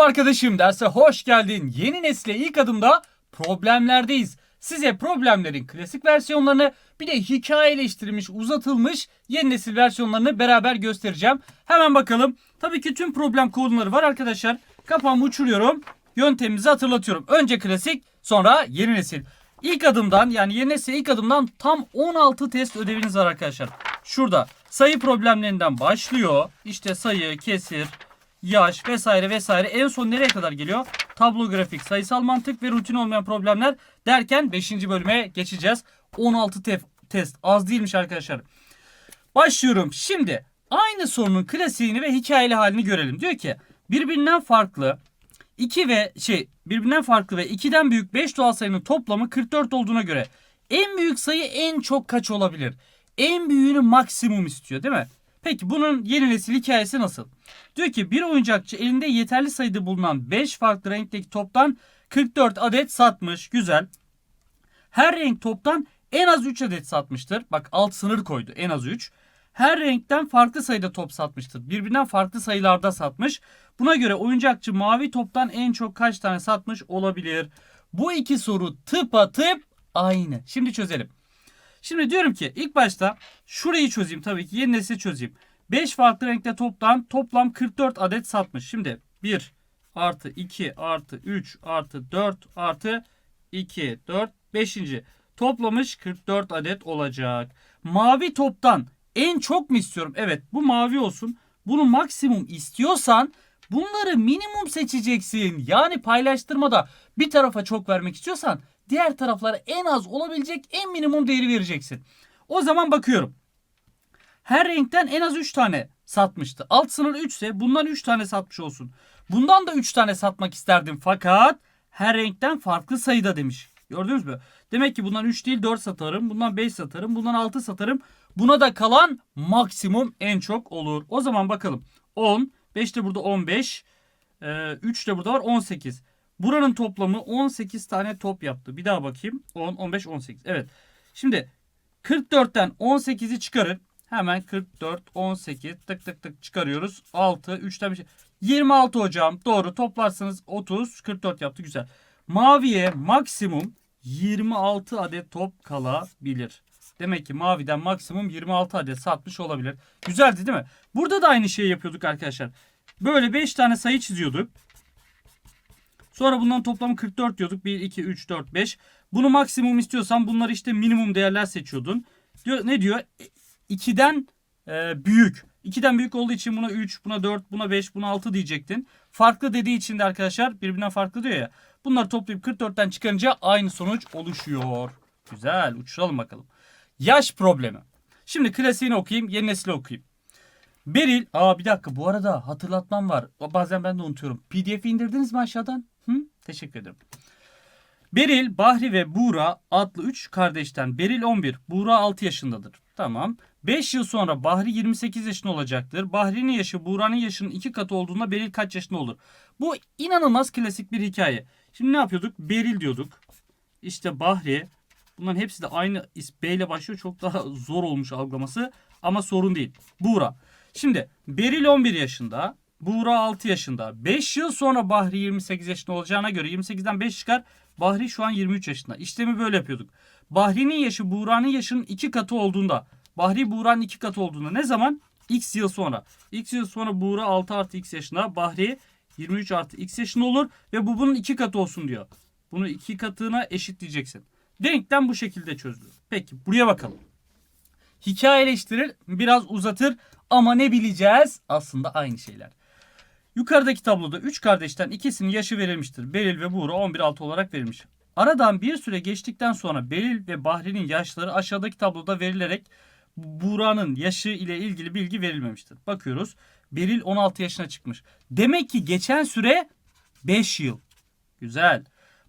Merhaba arkadaşım derse hoş geldin. Yeni nesle ilk adımda problemlerdeyiz. Size problemlerin klasik versiyonlarını bir de hikayeleştirilmiş, uzatılmış yeni nesil versiyonlarını beraber göstereceğim. Hemen bakalım. Tabii ki tüm problem konuları var arkadaşlar. Kafamı uçuruyorum. Yöntemimizi hatırlatıyorum. Önce klasik, sonra yeni nesil. İlk adımdan yani yeni nesil ilk adımdan tam 16 test ödeviniz var arkadaşlar. Şurada sayı problemlerinden başlıyor. İşte sayı, kesir, yaş vesaire vesaire en son nereye kadar geliyor? Tablo grafik, sayısal mantık ve rutin olmayan problemler derken 5. bölüme geçeceğiz. 16 tef- test az değilmiş arkadaşlar. Başlıyorum. Şimdi aynı sorunun klasiğini ve hikayeli halini görelim. Diyor ki birbirinden farklı 2 ve şey birbirinden farklı ve 2'den büyük 5 doğal sayının toplamı 44 olduğuna göre en büyük sayı en çok kaç olabilir? En büyüğünü maksimum istiyor değil mi? Peki bunun yeni nesil hikayesi nasıl? Diyor ki bir oyuncakçı elinde yeterli sayıda bulunan 5 farklı renkteki toptan 44 adet satmış. Güzel. Her renk toptan en az 3 adet satmıştır. Bak alt sınır koydu en az 3. Her renkten farklı sayıda top satmıştır. Birbirinden farklı sayılarda satmış. Buna göre oyuncakçı mavi toptan en çok kaç tane satmış olabilir? Bu iki soru tıpatıp aynı. Şimdi çözelim. Şimdi diyorum ki ilk başta şurayı çözeyim tabii ki yeni nesli çözeyim. 5 farklı renkte toptan toplam 44 adet satmış. Şimdi 1 artı 2 artı 3 artı 4 artı 2 4 5. Toplamış 44 adet olacak. Mavi toptan en çok mu istiyorum? Evet bu mavi olsun. Bunu maksimum istiyorsan bunları minimum seçeceksin. Yani paylaştırmada bir tarafa çok vermek istiyorsan diğer taraflara en az olabilecek en minimum değeri vereceksin. O zaman bakıyorum. Her renkten en az 3 tane satmıştı. Alt sınır 3 ise bundan 3 tane satmış olsun. Bundan da 3 tane satmak isterdim fakat her renkten farklı sayıda demiş. Gördünüz mü? Demek ki bundan 3 değil 4 satarım. Bundan 5 satarım. Bundan 6 satarım. Buna da kalan maksimum en çok olur. O zaman bakalım. 10. 5 de burada 15. 3 de burada var 18. Buranın toplamı 18 tane top yaptı. Bir daha bakayım. 10, 15, 18. Evet. Şimdi 44'ten 18'i çıkarın. Hemen 44, 18 tık tık tık çıkarıyoruz. 6, 3'ten bir şey. 26 hocam. Doğru toplarsanız 30, 44 yaptı. Güzel. Maviye maksimum 26 adet top kalabilir. Demek ki maviden maksimum 26 adet satmış olabilir. Güzeldi değil mi? Burada da aynı şeyi yapıyorduk arkadaşlar. Böyle 5 tane sayı çiziyorduk. Sonra bundan toplamı 44 diyorduk. 1, 2, 3, 4, 5. Bunu maksimum istiyorsan bunları işte minimum değerler seçiyordun. Diyor, ne diyor? 2'den e, büyük. 2'den büyük olduğu için buna 3, buna 4, buna 5, buna 6 diyecektin. Farklı dediği için de arkadaşlar birbirinden farklı diyor ya. Bunları toplayıp 44'ten çıkarınca aynı sonuç oluşuyor. Güzel uçuralım bakalım. Yaş problemi. Şimdi klasiğini okuyayım, yeni nesli okuyayım. Beril, aa bir dakika bu arada hatırlatmam var. Bazen ben de unutuyorum. PDF indirdiniz mi aşağıdan? Hı? Teşekkür ederim. Beril, Bahri ve Buğra adlı 3 kardeşten Beril 11, Buğra 6 yaşındadır. Tamam. 5 yıl sonra Bahri 28 yaşında olacaktır. Bahri'nin yaşı Buğra'nın yaşının 2 katı olduğunda Beril kaç yaşında olur? Bu inanılmaz klasik bir hikaye. Şimdi ne yapıyorduk? Beril diyorduk. İşte Bahri. Bunların hepsi de aynı B ile başlıyor. Çok daha zor olmuş algılaması. Ama sorun değil. Buğra. Şimdi Beril 11 yaşında. Buğra 6 yaşında. 5 yıl sonra Bahri 28 yaşında olacağına göre 28'den 5 çıkar. Bahri şu an 23 yaşında. İşlemi böyle yapıyorduk. Bahri'nin yaşı Buğra'nın yaşının 2 katı olduğunda. Bahri Buğra'nın 2 katı olduğunda ne zaman? X yıl sonra. X yıl sonra Buğra 6 artı X yaşında. Bahri 23 artı X yaşında olur. Ve bu bunun 2 katı olsun diyor. Bunu 2 katına eşitleyeceksin. Denklem bu şekilde çözülür. Peki buraya bakalım. Hikayeleştirir, biraz uzatır ama ne bileceğiz? Aslında aynı şeyler. Yukarıdaki tabloda 3 kardeşten ikisinin yaşı verilmiştir. Beril ve Buğra 11-6 olarak verilmiş. Aradan bir süre geçtikten sonra Beril ve Bahri'nin yaşları aşağıdaki tabloda verilerek Buğra'nın yaşı ile ilgili bilgi verilmemiştir. Bakıyoruz. Beril 16 yaşına çıkmış. Demek ki geçen süre 5 yıl. Güzel.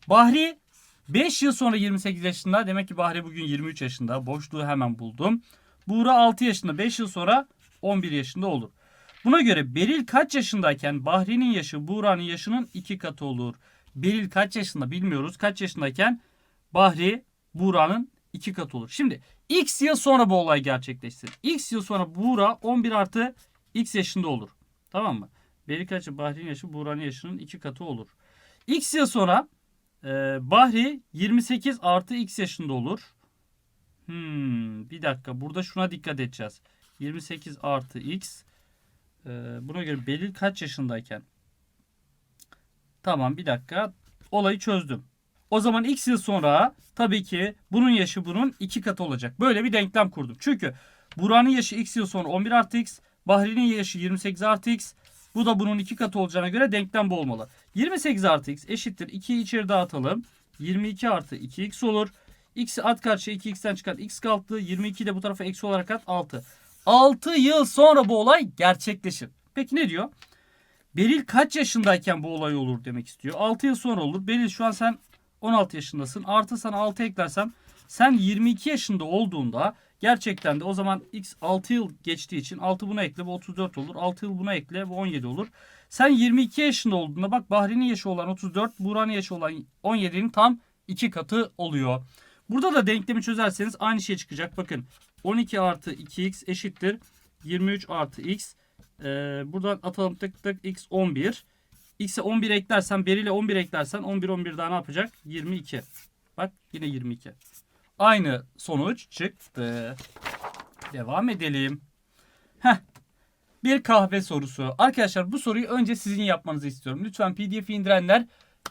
Bahri 5 yıl sonra 28 yaşında. Demek ki Bahri bugün 23 yaşında. Boşluğu hemen buldum. Buğra 6 yaşında. 5 yıl sonra 11 yaşında olur. Buna göre Beril kaç yaşındayken Bahri'nin yaşı Buğra'nın yaşının 2 katı olur. Beril kaç yaşında bilmiyoruz. Kaç yaşındayken Bahri Buğra'nın 2 katı olur. Şimdi X yıl sonra bu olay gerçekleşsin. X yıl sonra Buğra 11 artı X yaşında olur. Tamam mı? Belli kaçı Bahri'nin yaşı Buğra'nın yaşının iki katı olur. X yıl sonra e, Bahri 28 artı X yaşında olur. Hmm, bir dakika burada şuna dikkat edeceğiz. 28 artı X. E, buna göre Belil kaç yaşındayken? Tamam bir dakika. Olayı çözdüm. O zaman X yıl sonra tabii ki bunun yaşı bunun iki katı olacak. Böyle bir denklem kurdum. Çünkü Buranın yaşı X yıl sonra 11 artı X. Bahri'nin yaşı 28 artı X. Bu da bunun iki katı olacağına göre denklem bu olmalı. 28 artı X eşittir. 2'yi içeri dağıtalım. 22 artı 2X olur. X'i at karşıya 2X'ten çıkar. X kalktı. 22 de bu tarafa eksi olarak at 6. 6 yıl sonra bu olay gerçekleşir. Peki ne diyor? Beril kaç yaşındayken bu olay olur demek istiyor. 6 yıl sonra olur. Beril şu an sen 16 yaşındasın. Artı sana 6 eklersem sen 22 yaşında olduğunda gerçekten de o zaman x 6 yıl geçtiği için 6 buna ekle bu 34 olur. 6 yıl buna ekle bu 17 olur. Sen 22 yaşında olduğunda bak Bahri'nin yaşı olan 34, Buğra'nın yaşı olan 17'nin tam 2 katı oluyor. Burada da denklemi çözerseniz aynı şey çıkacak. Bakın 12 artı 2x eşittir 23 artı x. Ee, buradan atalım tık tık x 11. X'e 11 eklersen Beril'e 11 eklersen 11 11 daha ne yapacak? 22. Bak yine 22. Aynı sonuç çıktı. Devam edelim. Heh. Bir kahve sorusu. Arkadaşlar bu soruyu önce sizin yapmanızı istiyorum. Lütfen PDF indirenler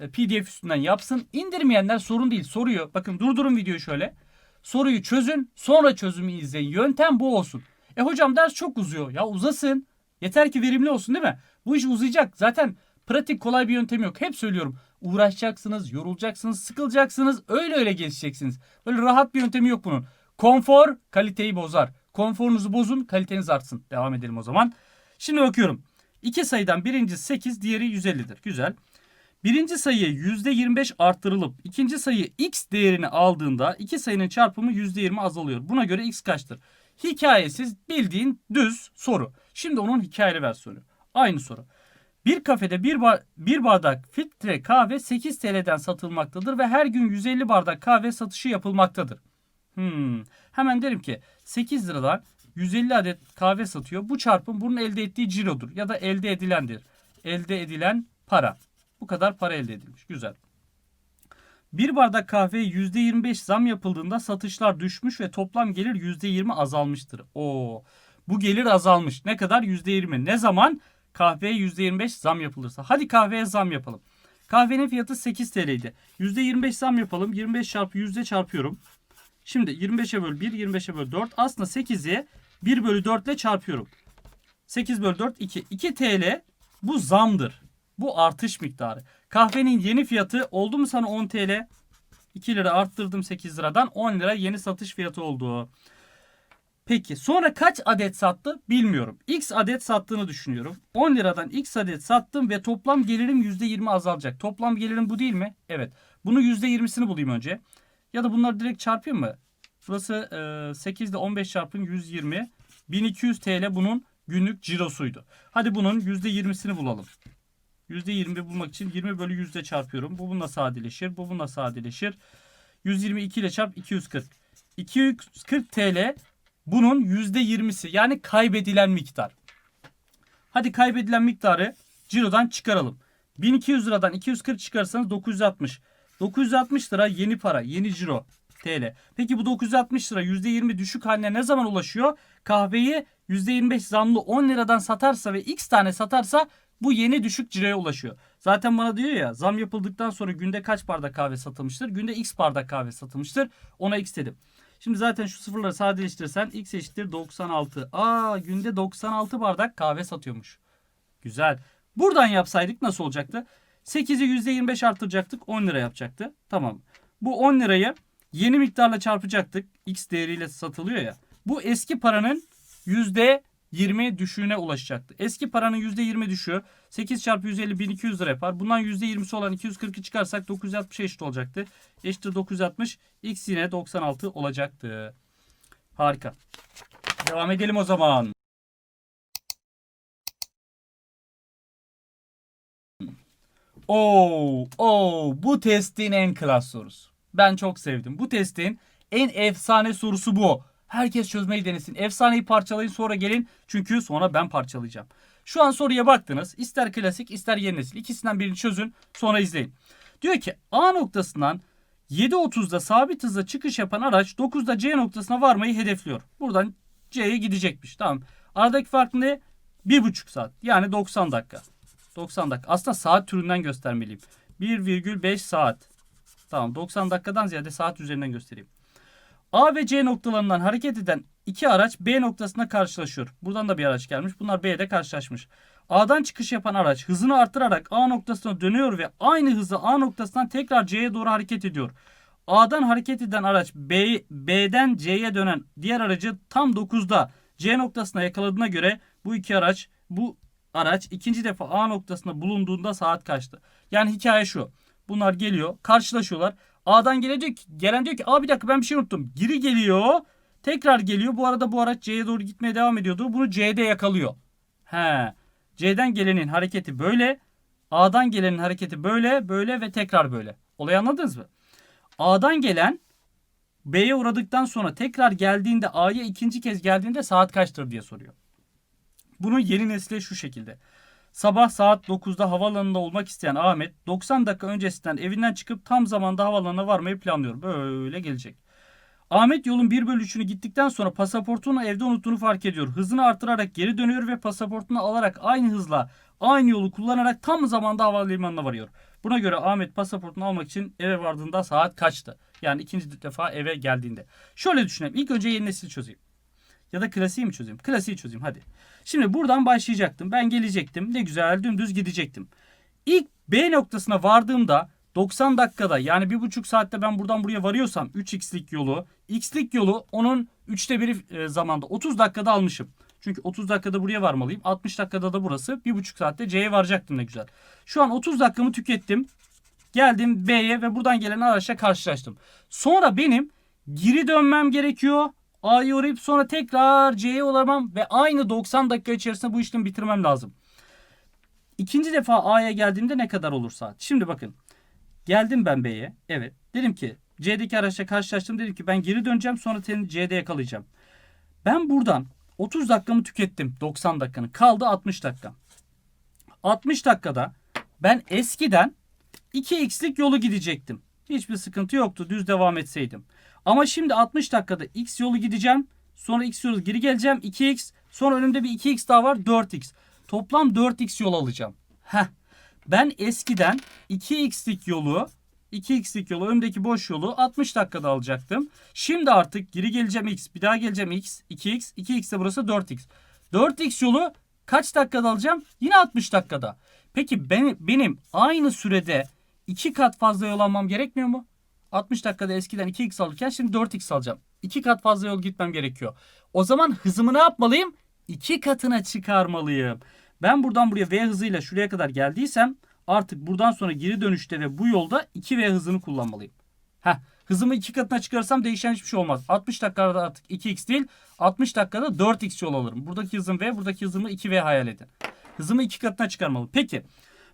PDF üstünden yapsın. İndirmeyenler sorun değil. Soruyu bakın durdurun videoyu şöyle. Soruyu çözün sonra çözümü izleyin. Yöntem bu olsun. E hocam ders çok uzuyor. Ya uzasın. Yeter ki verimli olsun değil mi? Bu iş uzayacak. Zaten pratik kolay bir yöntemi yok. Hep söylüyorum. Uğraşacaksınız, yorulacaksınız, sıkılacaksınız. Öyle öyle gelişeceksiniz. Böyle rahat bir yöntemi yok bunun. Konfor kaliteyi bozar. Konforunuzu bozun, kaliteniz artsın. Devam edelim o zaman. Şimdi bakıyorum. İki sayıdan birincisi 8, diğeri 150'dir. Güzel. Birinci sayı %25 arttırılıp ikinci sayı x değerini aldığında iki sayının çarpımı %20 azalıyor. Buna göre x kaçtır? Hikayesiz bildiğin düz soru. Şimdi onun hikayeli versiyonu. Aynı soru. Bir kafede bir, bar bir bardak filtre kahve 8 TL'den satılmaktadır ve her gün 150 bardak kahve satışı yapılmaktadır. Hmm. Hemen derim ki 8 liradan 150 adet kahve satıyor. Bu çarpım bunun elde ettiği cirodur ya da elde edilendir. Elde edilen para. Bu kadar para elde edilmiş. Güzel. Bir bardak kahveye %25 zam yapıldığında satışlar düşmüş ve toplam gelir %20 azalmıştır. Oo. Bu gelir azalmış. Ne kadar? %20. Ne zaman? Kahveye %25 zam yapılırsa. Hadi kahveye zam yapalım. Kahvenin fiyatı 8 TL'ydi. %25 zam yapalım. 25 çarpı yüzde çarpıyorum. Şimdi 25'e böl 1, 25'e böl 4. Aslında 8'i 1 bölü 4 ile çarpıyorum. 8 bölü 4, 2. 2 TL bu zamdır. Bu artış miktarı. Kahvenin yeni fiyatı oldu mu sana 10 TL? 2 lira arttırdım 8 liradan 10 lira yeni satış fiyatı oldu. Peki sonra kaç adet sattı bilmiyorum. X adet sattığını düşünüyorum. 10 liradan X adet sattım ve toplam gelirim %20 azalacak. Toplam gelirim bu değil mi? Evet. Bunu %20'sini bulayım önce. Ya da bunları direkt çarpayım mı? Burası e, 8 ile 15 çarpın 120. 1200 TL bunun günlük cirosuydu. Hadi bunun %20'sini bulalım. %20 bulmak için 20 bölü 100'de çarpıyorum. Bu bununla sadeleşir. Bu bununla sadeleşir. 122 ile çarp 240. 240 TL bunun %20'si yani kaybedilen miktar. Hadi kaybedilen miktarı cirodan çıkaralım. 1200 liradan 240 çıkarsanız 960. 960 lira yeni para, yeni ciro TL. Peki bu 960 lira %20 düşük haline ne zaman ulaşıyor? Kahveyi %25 zamlı 10 liradan satarsa ve x tane satarsa bu yeni düşük ciroya ulaşıyor. Zaten bana diyor ya zam yapıldıktan sonra günde kaç bardak kahve satılmıştır? Günde x bardak kahve satılmıştır. Ona x dedim. Şimdi zaten şu sıfırları sadeleştirirsen x eşittir 96. Aa günde 96 bardak kahve satıyormuş. Güzel. Buradan yapsaydık nasıl olacaktı? 8'i %25 arttıracaktık 10 lira yapacaktı. Tamam. Bu 10 lirayı yeni miktarla çarpacaktık. X değeriyle satılıyor ya. Bu eski paranın %20 düşüğüne ulaşacaktı. Eski paranın %20 düşüğü 8 çarpı 150 1200 lira yapar. Bundan %20'si olan 240'ı çıkarsak 960 eşit olacaktı. Eşittir 960. X yine 96 olacaktı. Harika. Devam edelim o zaman. Oo, oo, bu testin en klas sorusu. Ben çok sevdim. Bu testin en efsane sorusu bu. Herkes çözmeyi denesin. Efsaneyi parçalayın sonra gelin. Çünkü sonra ben parçalayacağım. Şu an soruya baktınız. İster klasik ister yeni nesil. İkisinden birini çözün sonra izleyin. Diyor ki A noktasından 7.30'da sabit hızla çıkış yapan araç 9'da C noktasına varmayı hedefliyor. Buradan C'ye gidecekmiş. Tamam. Aradaki fark ne? 1,5 saat. Yani 90 dakika. 90 dakika. Aslında saat türünden göstermeliyim. 1,5 saat. Tamam 90 dakikadan ziyade saat üzerinden göstereyim. A ve C noktalarından hareket eden iki araç B noktasına karşılaşıyor. Buradan da bir araç gelmiş. Bunlar B'de karşılaşmış. A'dan çıkış yapan araç hızını artırarak A noktasına dönüyor ve aynı hızla A noktasından tekrar C'ye doğru hareket ediyor. A'dan hareket eden araç B, B'den C'ye dönen diğer aracı tam 9'da C noktasına yakaladığına göre bu iki araç bu araç ikinci defa A noktasında bulunduğunda saat kaçtı? Yani hikaye şu. Bunlar geliyor, karşılaşıyorlar. A'dan ki, gelen diyor ki, "Aa bir dakika ben bir şey unuttum." Geri geliyor. Tekrar geliyor. Bu arada bu araç C'ye doğru gitmeye devam ediyordu. Bunu C'de yakalıyor. He. C'den gelenin hareketi böyle. A'dan gelenin hareketi böyle, böyle ve tekrar böyle. Olayı anladınız mı? A'dan gelen B'ye uğradıktan sonra tekrar geldiğinde A'ya ikinci kez geldiğinde saat kaçtır diye soruyor. Bunun yeni nesli şu şekilde. Sabah saat 9'da havaalanında olmak isteyen Ahmet 90 dakika öncesinden evinden çıkıp tam zamanda havaalanına varmayı planlıyor. Böyle gelecek. Ahmet yolun 1 bölü 3'ünü gittikten sonra pasaportunu evde unuttuğunu fark ediyor. Hızını artırarak geri dönüyor ve pasaportunu alarak aynı hızla aynı yolu kullanarak tam zamanda havalimanına varıyor. Buna göre Ahmet pasaportunu almak için eve vardığında saat kaçtı? Yani ikinci defa eve geldiğinde. Şöyle düşünelim. İlk önce yeni nesil çözeyim. Ya da klasiği mi çözeyim? Klasiği çözeyim hadi. Şimdi buradan başlayacaktım. Ben gelecektim. Ne güzel dümdüz gidecektim. İlk B noktasına vardığımda 90 dakikada yani bir buçuk saatte ben buradan buraya varıyorsam 3x'lik yolu x'lik yolu onun 3'te biri e, zamanda 30 dakikada almışım. Çünkü 30 dakikada buraya varmalıyım. 60 dakikada da burası. Bir buçuk saatte C'ye varacaktım ne güzel. Şu an 30 dakikamı tükettim. Geldim B'ye ve buradan gelen araçla karşılaştım. Sonra benim geri dönmem gerekiyor. A'yı uğrayıp sonra tekrar C'ye uğramam ve aynı 90 dakika içerisinde bu işlemi bitirmem lazım. İkinci defa A'ya geldiğimde ne kadar olur saat? Şimdi bakın. Geldim ben B'ye. Evet. Dedim ki C'deki araçla karşılaştım. Dedim ki ben geri döneceğim sonra seni C'de yakalayacağım. Ben buradan 30 dakikamı tükettim. 90 dakikanın. Kaldı 60 dakika. 60 dakikada ben eskiden 2x'lik yolu gidecektim. Hiçbir sıkıntı yoktu. Düz devam etseydim. Ama şimdi 60 dakikada x yolu gideceğim. Sonra x yolu geri geleceğim. 2x. Sonra önümde bir 2x daha var. 4x. Toplam 4x yol alacağım. Heh. Ben eskiden 2x'lik yolu 2x'lik yolu önümdeki boş yolu 60 dakikada alacaktım. Şimdi artık geri geleceğim x. Bir daha geleceğim x. 2x. 2x de burası 4x. 4x yolu kaç dakikada alacağım? Yine 60 dakikada. Peki ben, benim aynı sürede 2 kat fazla yol almam gerekmiyor mu? 60 dakikada eskiden 2x alırken şimdi 4x alacağım. 2 kat fazla yol gitmem gerekiyor. O zaman hızımı ne yapmalıyım? 2 katına çıkarmalıyım. Ben buradan buraya v hızıyla şuraya kadar geldiysem artık buradan sonra geri dönüşte ve bu yolda 2v hızını kullanmalıyım. Heh, hızımı 2 katına çıkarsam değişen hiçbir şey olmaz. 60 dakikada artık 2x değil 60 dakikada 4x yol alırım. Buradaki hızım v buradaki hızımı 2v hayal edin. Hızımı 2 katına çıkarmalı. Peki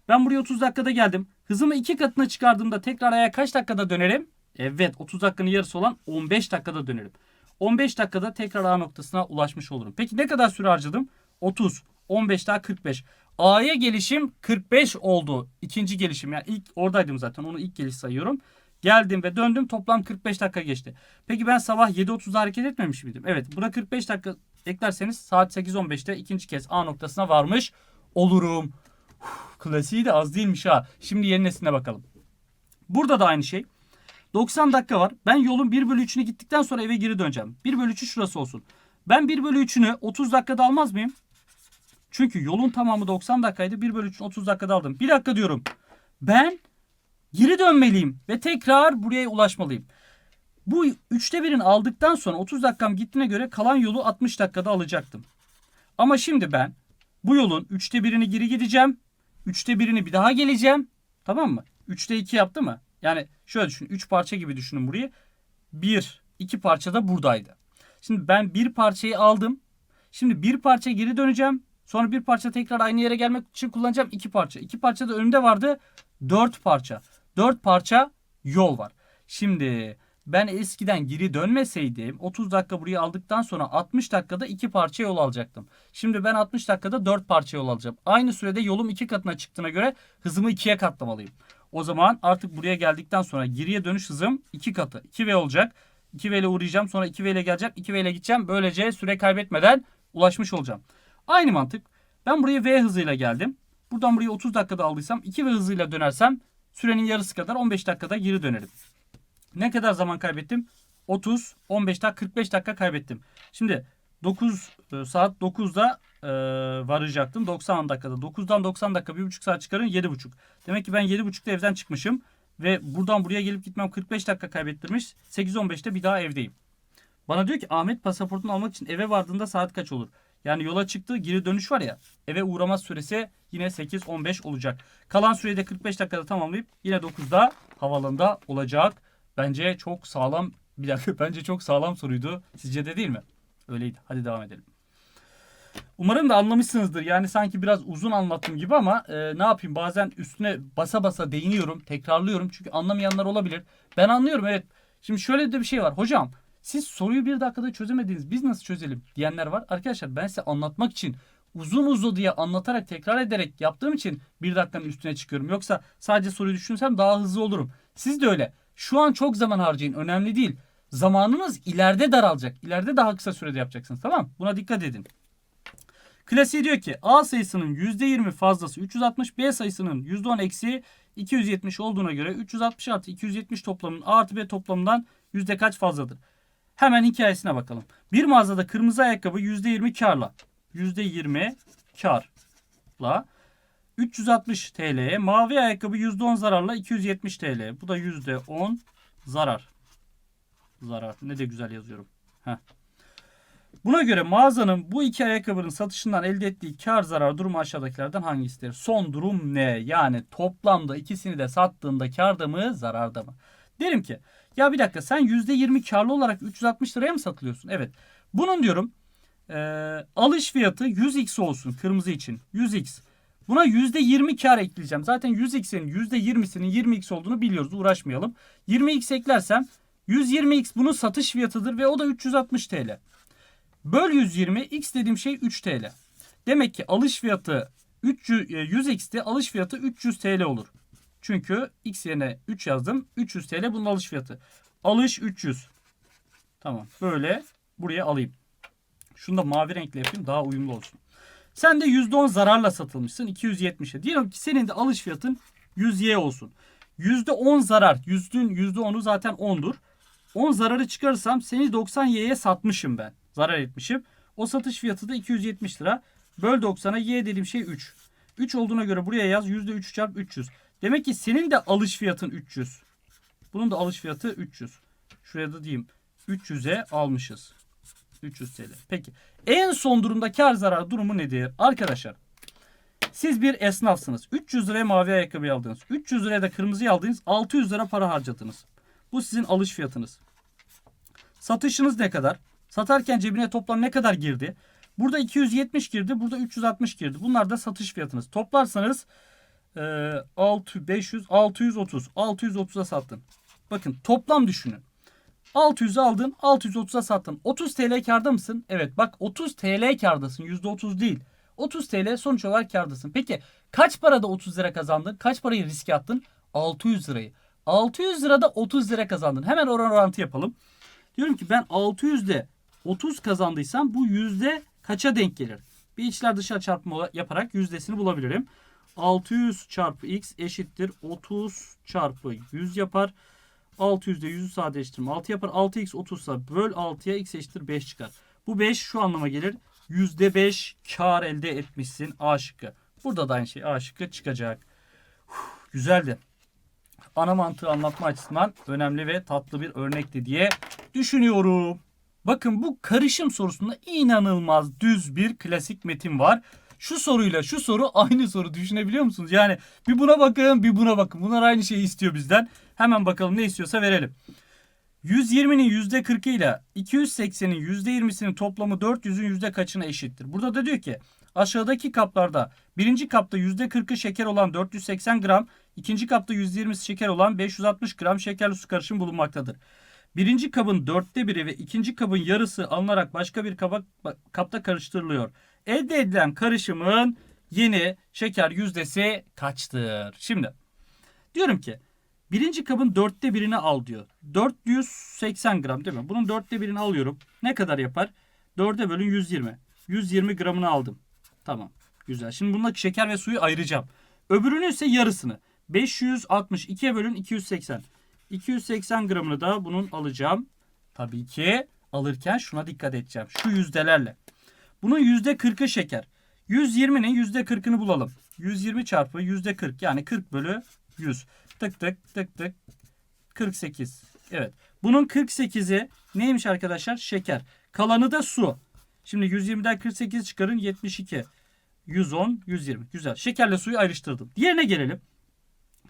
ben buraya 30 dakikada geldim. Hızımı 2 katına çıkardığımda tekrar aya kaç dakikada dönerim? Evet 30 dakikanın yarısı olan 15 dakikada dönerim. 15 dakikada tekrar A noktasına ulaşmış olurum. Peki ne kadar süre harcadım? 30. 15 daha 45. A'ya gelişim 45 oldu. İkinci gelişim yani ilk oradaydım zaten onu ilk geliş sayıyorum. Geldim ve döndüm toplam 45 dakika geçti. Peki ben sabah 7.30'da hareket etmemiş miydim? Evet buna 45 dakika eklerseniz saat 8.15'te ikinci kez A noktasına varmış olurum. Uf, klasiği de az değilmiş ha. Şimdi yeni nesline bakalım. Burada da aynı şey. 90 dakika var. Ben yolun 1 bölü 3'ünü gittikten sonra eve geri döneceğim. 1 bölü 3'ü şurası olsun. Ben 1 bölü 3'ünü 30 dakikada almaz mıyım? Çünkü yolun tamamı 90 dakikaydı. 1 bölü 3'ünü 30 dakikada aldım. Bir dakika diyorum. Ben geri dönmeliyim ve tekrar buraya ulaşmalıyım. Bu 3'te 1'in aldıktan sonra 30 dakikam gittiğine göre kalan yolu 60 dakikada alacaktım. Ama şimdi ben bu yolun 3'te 1'ini geri gideceğim. 3'te 1'ini bir daha geleceğim. Tamam mı? 3'te 2 yaptı mı? Yani şöyle düşün. 3 parça gibi düşünün burayı. 1, 2 parça da buradaydı. Şimdi ben bir parçayı aldım. Şimdi bir parça geri döneceğim. Sonra bir parça tekrar aynı yere gelmek için kullanacağım iki parça. İki parça da önümde vardı. Dört parça. Dört parça yol var. Şimdi ben eskiden geri dönmeseydim 30 dakika burayı aldıktan sonra 60 dakikada 2 parça yol alacaktım. Şimdi ben 60 dakikada 4 parça yol alacağım. Aynı sürede yolum 2 katına çıktığına göre hızımı 2'ye katlamalıyım. O zaman artık buraya geldikten sonra geriye dönüş hızım 2 katı. 2V olacak. 2V ile uğrayacağım sonra 2V ile geleceğim 2V ile gideceğim. Böylece süre kaybetmeden ulaşmış olacağım. Aynı mantık. Ben buraya V hızıyla geldim. Buradan burayı 30 dakikada aldıysam 2V hızıyla dönersem sürenin yarısı kadar 15 dakikada geri dönerim. Ne kadar zaman kaybettim? 30, 15 dakika, 45 dakika kaybettim. Şimdi 9 e, saat 9'da e, varacaktım. 90 dakikada. 9'dan 90 dakika 1,5 saat çıkarın 7,5. Demek ki ben 7,5'da evden çıkmışım. Ve buradan buraya gelip gitmem 45 dakika kaybettirmiş. 8-15'te bir daha evdeyim. Bana diyor ki Ahmet pasaportunu almak için eve vardığında saat kaç olur? Yani yola çıktı geri dönüş var ya eve uğrama süresi yine 8-15 olacak. Kalan süreyi de 45 dakikada tamamlayıp yine 9'da havaalanında olacak. Bence çok sağlam bir dakika bence çok sağlam soruydu. Sizce de değil mi? Öyleydi. Hadi devam edelim. Umarım da anlamışsınızdır. Yani sanki biraz uzun anlattım gibi ama e, ne yapayım bazen üstüne basa basa değiniyorum, tekrarlıyorum. Çünkü anlamayanlar olabilir. Ben anlıyorum evet. Şimdi şöyle de bir şey var. Hocam siz soruyu bir dakikada çözemediniz. Biz nasıl çözelim diyenler var. Arkadaşlar ben size anlatmak için uzun uzun diye anlatarak tekrar ederek yaptığım için bir dakikanın üstüne çıkıyorum. Yoksa sadece soruyu düşünsem daha hızlı olurum. Siz de öyle. Şu an çok zaman harcayın. Önemli değil. Zamanınız ileride daralacak. İleride daha kısa sürede yapacaksınız. Tamam Buna dikkat edin. Klasiği diyor ki A sayısının %20 fazlası 360, B sayısının %10 eksiği 270 olduğuna göre 360 artı 270 toplamının A artı B toplamından yüzde kaç fazladır? Hemen hikayesine bakalım. Bir mağazada kırmızı ayakkabı %20 karla. %20 karla 360 TL'ye. Mavi ayakkabı %10 zararla 270 TL. Bu da %10 zarar. Zarar. Ne de güzel yazıyorum. Heh. Buna göre mağazanın bu iki ayakkabının satışından elde ettiği kar zarar durumu aşağıdakilerden hangisidir? Son durum ne? Yani toplamda ikisini de sattığında karda mı zararda mı? Derim ki ya bir dakika sen %20 karlı olarak 360 liraya mı satılıyorsun? Evet. Bunun diyorum e, alış fiyatı 100x olsun kırmızı için. 100x. Buna %20 kar ekleyeceğim. Zaten 100x'in %20'sinin 20x olduğunu biliyoruz. Uğraşmayalım. 20x eklersem 120x bunun satış fiyatıdır ve o da 360 TL. Böl 120 x dediğim şey 3 TL. Demek ki alış fiyatı 300, 100x'te alış fiyatı 300 TL olur. Çünkü x yerine 3 yazdım. 300 TL bunun alış fiyatı. Alış 300. Tamam. Böyle buraya alayım. Şunu da mavi renkle yapayım daha uyumlu olsun. Sen de %10 zararla satılmışsın 270'e. Diyelim ki senin de alış fiyatın 100Y olsun. %10 zarar. Yüzdün %10'u zaten 10'dur. 10 zararı çıkarırsam seni 90Y'ye satmışım ben. Zarar etmişim. O satış fiyatı da 270 lira. Böl 90'a Y dediğim şey 3. 3 olduğuna göre buraya yaz %3 çarpı 300. Demek ki senin de alış fiyatın 300. Bunun da alış fiyatı 300. Şuraya da diyeyim. 300'e almışız. 300 TL. Peki. En son durumda kar zarar durumu nedir? Arkadaşlar siz bir esnafsınız. 300 liraya mavi ayakkabı aldınız. 300 liraya da kırmızı aldınız. 600 lira para harcadınız. Bu sizin alış fiyatınız. Satışınız ne kadar? Satarken cebine toplam ne kadar girdi? Burada 270 girdi. Burada 360 girdi. Bunlar da satış fiyatınız. Toplarsanız e, 6, 500, 630. 630'a sattın. Bakın toplam düşünün. 600'ü aldın 630'a sattın. 30 TL karda mısın? Evet bak 30 TL kardasın. %30 değil. 30 TL sonuç olarak kardasın. Peki kaç parada 30 lira kazandın? Kaç parayı riske attın? 600 lirayı. 600 lirada 30 lira kazandın. Hemen oran orantı yapalım. Diyorum ki ben 600'de 30 kazandıysam bu yüzde kaça denk gelir? Bir içler dışlar çarpımı yaparak yüzdesini bulabilirim. 600 çarpı x eşittir 30 çarpı 100 yapar. 600'de 100'ü sadeleştirme 6 yapar. 6x 30 ise böl 6'ya x eşittir 5 çıkar. Bu 5 şu anlama gelir. %5 kar elde etmişsin A şıkkı. Burada da aynı şey A şıkkı çıkacak. Güzeldi. Ana mantığı anlatma açısından önemli ve tatlı bir örnekti diye düşünüyorum. Bakın bu karışım sorusunda inanılmaz düz bir klasik metin var. Şu soruyla şu soru aynı soru düşünebiliyor musunuz? Yani bir buna bakın bir buna bakın. Bunlar aynı şeyi istiyor bizden. Hemen bakalım ne istiyorsa verelim. 120'nin %40'ı ile 280'in %20'sinin toplamı 400'ün yüzde kaçına eşittir? Burada da diyor ki aşağıdaki kaplarda birinci kapta %40'ı şeker olan 480 gram, ikinci kapta %20'si şeker olan 560 gram şekerli su karışımı bulunmaktadır. Birinci kabın dörtte biri ve ikinci kabın yarısı alınarak başka bir kaba, kapta karıştırılıyor. Elde edilen karışımın yeni şeker yüzdesi kaçtır? Şimdi diyorum ki birinci kabın dörtte birini al diyor. 480 gram değil mi? Bunun dörtte birini alıyorum. Ne kadar yapar? 4'e bölün 120. 120 gramını aldım. Tamam. Güzel. Şimdi bundaki şeker ve suyu ayıracağım. Öbürünün ise yarısını. 560 2'ye bölün 280. 280 gramını da bunun alacağım. Tabii ki alırken şuna dikkat edeceğim. Şu yüzdelerle. Bunun %40'ı şeker. 120'nin %40'ını bulalım. 120 çarpı %40 yani 40 bölü 100. Tık tık tık tık 48. Evet. Bunun 48'i neymiş arkadaşlar? Şeker. Kalanı da su. Şimdi 120'den 48 çıkarın 72. 110, 120. Güzel. Şekerle suyu ayrıştırdım. Diğerine gelelim.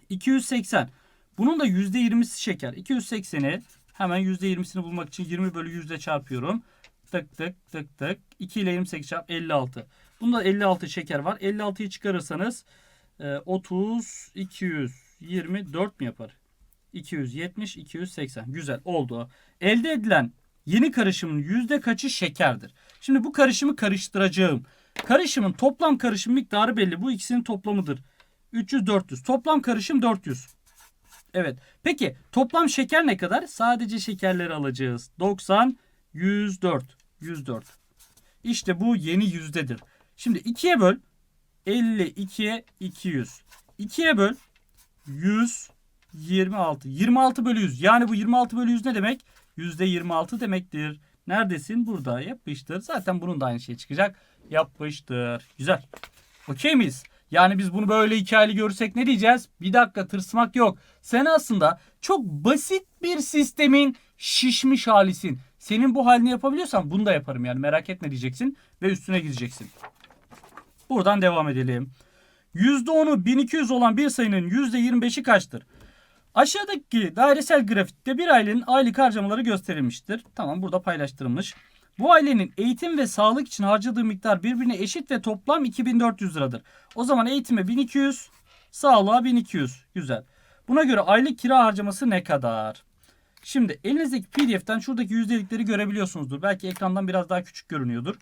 280. Bunun da %20'si şeker. 280'i hemen %20'sini bulmak için 20 bölü yüzde çarpıyorum. Tık tık tık tık. 2 ile 28 çarp 56. Bunda 56 şeker var. 56'yı çıkarırsanız 30, 224 mi yapar? 270, 280. Güzel oldu. Elde edilen yeni karışımın yüzde kaçı şekerdir? Şimdi bu karışımı karıştıracağım. Karışımın toplam karışım miktarı belli. Bu ikisinin toplamıdır. 300, 400. Toplam karışım 400. Evet. Peki toplam şeker ne kadar? Sadece şekerleri alacağız. 90, 104. 104. İşte bu yeni yüzdedir. Şimdi 2'ye böl. 52'ye 200. 2'ye böl. 100, 26. 26 bölü 100. Yani bu 26 bölü 100 ne demek? %26 demektir. Neredesin? Burada. Yapıştır. Zaten bunun da aynı şey çıkacak. Yapıştır. Güzel. Okey miyiz? Yani biz bunu böyle hikayeli görsek ne diyeceğiz? Bir dakika tırsmak yok. Sen aslında çok basit bir sistemin şişmiş halisin. Senin bu halini yapabiliyorsan bunu da yaparım yani merak etme diyeceksin ve üstüne gideceksin. Buradan devam edelim. %10'u 1200 olan bir sayının %25'i kaçtır? Aşağıdaki dairesel grafikte bir ailenin aylık harcamaları gösterilmiştir. Tamam burada paylaştırılmış. Bu ailenin eğitim ve sağlık için harcadığı miktar birbirine eşit ve toplam 2400 liradır. O zaman eğitime 1200, sağlığa 1200. Güzel. Buna göre aylık kira harcaması ne kadar? Şimdi elinizdeki pdf'ten şuradaki yüzdelikleri görebiliyorsunuzdur. Belki ekrandan biraz daha küçük görünüyordur.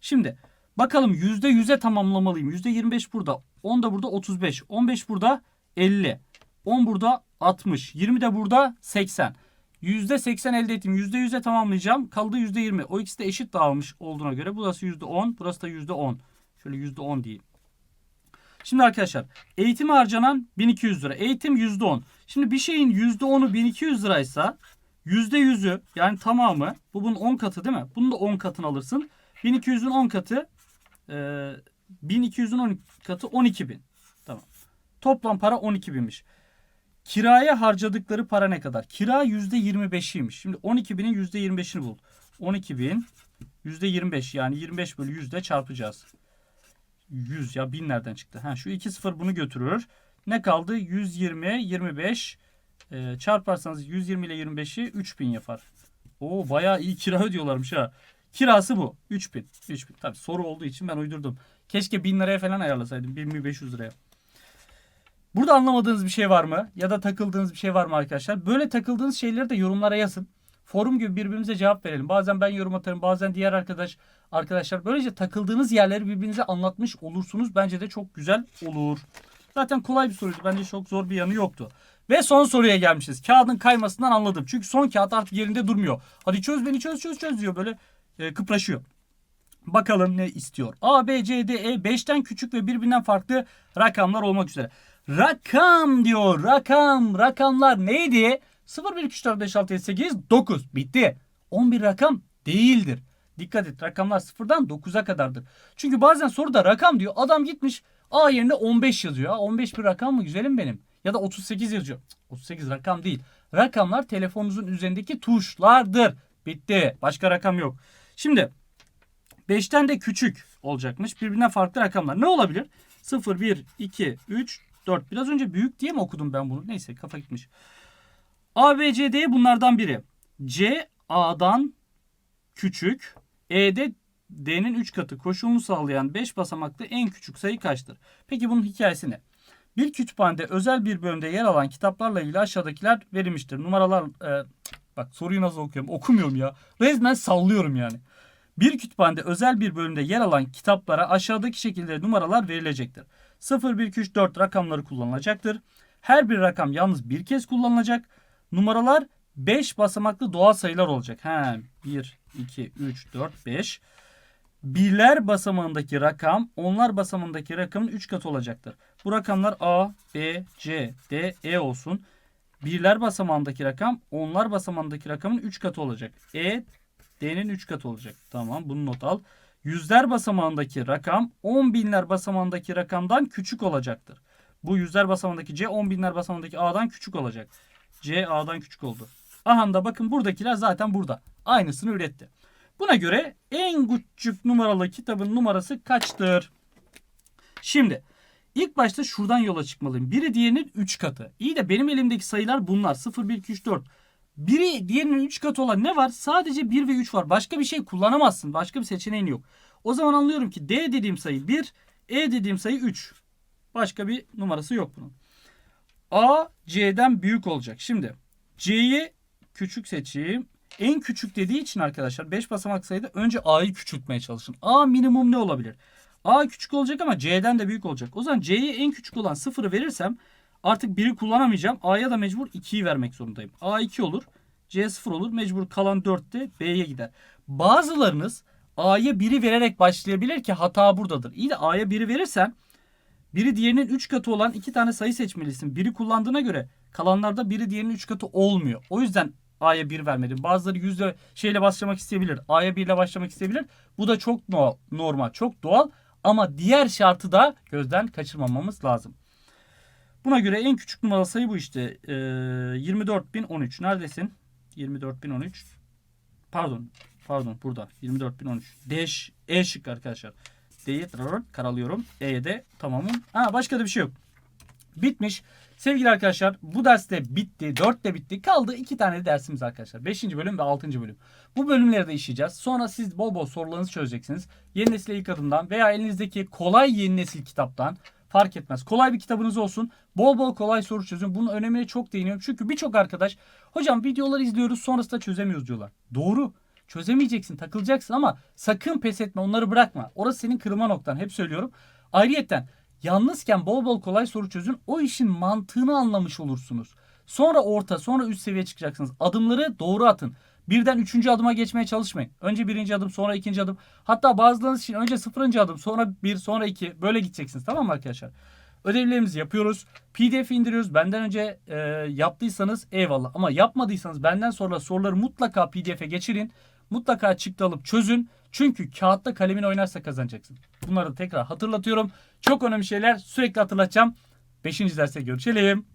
Şimdi bakalım %100'e tamamlamalıyım. %25 burada. 10 da burada 35. 15 burada 50. 10 burada 60. 20 de burada 80. %80 elde ettim. %100'e tamamlayacağım. Kaldı %20. O ikisi de eşit dağılmış olduğuna göre burası %10. Burası da %10. Şöyle %10 diyeyim. Şimdi arkadaşlar eğitime harcanan 1200 lira. Eğitim %10. Şimdi bir şeyin %10'u 1200 liraysa %100'ü yani tamamı bu bunun 10 katı değil mi? Bunun da 10 katını alırsın. 1200'ün 10 katı e, 1200'ün 10 katı 12.000. Tamam. Toplam para 12.000'miş. Kiraya harcadıkları para ne kadar? Kira %25'iymiş. Şimdi 12.000'in %25'ini bul. 12.000 %25 yani 25 bölü 100 çarpacağız. 100 ya 1000 nereden çıktı? Ha, şu 2 sıfır bunu götürür. Ne kaldı? 120, 25 e, çarparsanız 120 ile 25'i 3000 yapar. Oo bayağı iyi kira ödüyorlarmış ha. Kirası bu. 3000. 3000. Tabii soru olduğu için ben uydurdum. Keşke 1000 liraya falan ayarlasaydım. 1500 liraya. Burada anlamadığınız bir şey var mı? Ya da takıldığınız bir şey var mı arkadaşlar? Böyle takıldığınız şeyleri de yorumlara yazın. Forum gibi birbirimize cevap verelim. Bazen ben yorum atarım, bazen diğer arkadaş arkadaşlar. Böylece takıldığınız yerleri birbirinize anlatmış olursunuz. Bence de çok güzel olur. Zaten kolay bir soruydu. Bence çok zor bir yanı yoktu. Ve son soruya gelmişiz. Kağıdın kaymasından anladım. Çünkü son kağıt artık yerinde durmuyor. Hadi çöz beni çöz çöz çöz diyor böyle e, kıpraşıyor. Bakalım ne istiyor. A, B, C, D, E 5'ten küçük ve birbirinden farklı rakamlar olmak üzere. Rakam diyor. Rakam. Rakamlar neydi? 0, 1, 2, 3, 4, 5, 6, 7, 8, 9. Bitti. 11 rakam değildir. Dikkat et rakamlar sıfırdan 9'a kadardır. Çünkü bazen soruda rakam diyor. Adam gitmiş A yerine 15 yazıyor. Ha, 15 bir rakam mı güzelim benim? Ya da 38 yazıyor. 38 rakam değil. Rakamlar telefonunuzun üzerindeki tuşlardır. Bitti. Başka rakam yok. Şimdi 5'ten de küçük olacakmış. Birbirinden farklı rakamlar. Ne olabilir? 0, 1, 2, 3, 4. Biraz önce büyük diye mi okudum ben bunu? Neyse kafa gitmiş. A, B, C, D bunlardan biri. C A'dan küçük. E'de D'nin 3 katı koşulunu sağlayan 5 basamaklı en küçük sayı kaçtır? Peki bunun hikayesi ne? Bir kütüphanede özel bir bölümde yer alan kitaplarla ilgili aşağıdakiler verilmiştir. Numaralar e, Bak soruyu nasıl okuyorum? Okumuyorum ya. Resmen sallıyorum yani. Bir kütüphanede özel bir bölümde yer alan kitaplara aşağıdaki şekilde numaralar verilecektir. 0, 1, 2, 3, 4 rakamları kullanılacaktır. Her bir rakam yalnız bir kez kullanılacak. Numaralar 5 basamaklı doğal sayılar olacak. He, 1, 2, 3, 4, 5. Birler basamağındaki rakam onlar basamağındaki rakamın 3 katı olacaktır. Bu rakamlar A, B, C, D, E olsun. Birler basamağındaki rakam onlar basamağındaki rakamın 3 katı olacak. E, D'nin 3 katı olacak. Tamam bunu not al. Yüzler basamağındaki rakam 10 binler basamağındaki rakamdan küçük olacaktır. Bu yüzler basamağındaki C 10 binler basamağındaki A'dan küçük olacak. C A'dan küçük oldu. Aha da bakın buradakiler zaten burada. Aynısını üretti. Buna göre en küçük numaralı kitabın numarası kaçtır? Şimdi ilk başta şuradan yola çıkmalıyım. Biri diğerinin 3 katı. İyi de benim elimdeki sayılar bunlar. 0, 1, 2, 3, 4. Biri diğerinin 3 katı olan ne var? Sadece 1 ve 3 var. Başka bir şey kullanamazsın. Başka bir seçeneğin yok. O zaman anlıyorum ki D dediğim sayı 1, E dediğim sayı 3. Başka bir numarası yok bunun. A C'den büyük olacak. Şimdi C'yi küçük seçeyim. En küçük dediği için arkadaşlar 5 basamak sayıda önce A'yı küçültmeye çalışın. A minimum ne olabilir? A küçük olacak ama C'den de büyük olacak. O zaman C'ye en küçük olan 0'ı verirsem artık 1'i kullanamayacağım. A'ya da mecbur 2'yi vermek zorundayım. A 2 olur. C 0 olur. Mecbur kalan 4 de B'ye gider. Bazılarınız A'ya 1'i vererek başlayabilir ki hata buradadır. İyi de A'ya 1'i verirsen biri diğerinin 3 katı olan iki tane sayı seçmelisin. Biri kullandığına göre kalanlarda biri diğerinin 3 katı olmuyor. O yüzden A'ya 1 vermedim. Bazıları yüzde şeyle başlamak isteyebilir. A'ya 1 ile başlamak isteyebilir. Bu da çok no- normal, çok doğal. Ama diğer şartı da gözden kaçırmamamız lazım. Buna göre en küçük numaralı sayı bu işte. Ee, 24.013. Neredesin? 24.013. Pardon. Pardon burada. 24.013. D, E şık arkadaşlar. D'yi karalıyorum. E'ye de tamamım. Ha başka da bir şey yok. Bitmiş. Sevgili arkadaşlar bu derste bitti. 4 de bitti. Kaldı 2 tane de dersimiz arkadaşlar. 5. bölüm ve 6. bölüm. Bu bölümleri de işleyeceğiz. Sonra siz bol bol sorularınızı çözeceksiniz. Yeni nesil ilk adımdan veya elinizdeki kolay yeni nesil kitaptan fark etmez. Kolay bir kitabınız olsun. Bol bol kolay soru çözün. Bunun önemine çok değiniyorum. Çünkü birçok arkadaş hocam videoları izliyoruz sonrasında çözemiyoruz diyorlar. Doğru. Çözemeyeceksin, takılacaksın ama sakın pes etme, onları bırakma. Orası senin kırılma noktan. Hep söylüyorum. Ayrıyeten yalnızken bol bol kolay soru çözün. O işin mantığını anlamış olursunuz. Sonra orta, sonra üst seviye çıkacaksınız. Adımları doğru atın. Birden üçüncü adıma geçmeye çalışmayın. Önce birinci adım, sonra ikinci adım. Hatta bazılarınız için önce sıfırıncı adım, sonra bir, sonra iki. Böyle gideceksiniz. Tamam mı arkadaşlar? Ödevlerimizi yapıyoruz. PDF indiriyoruz. Benden önce e, yaptıysanız eyvallah. Ama yapmadıysanız benden sonra soruları mutlaka PDF'e geçirin. Mutlaka çıktı alıp çözün. Çünkü kağıtta kalemin oynarsa kazanacaksın. Bunları da tekrar hatırlatıyorum. Çok önemli şeyler sürekli hatırlatacağım. 5. derste görüşelim.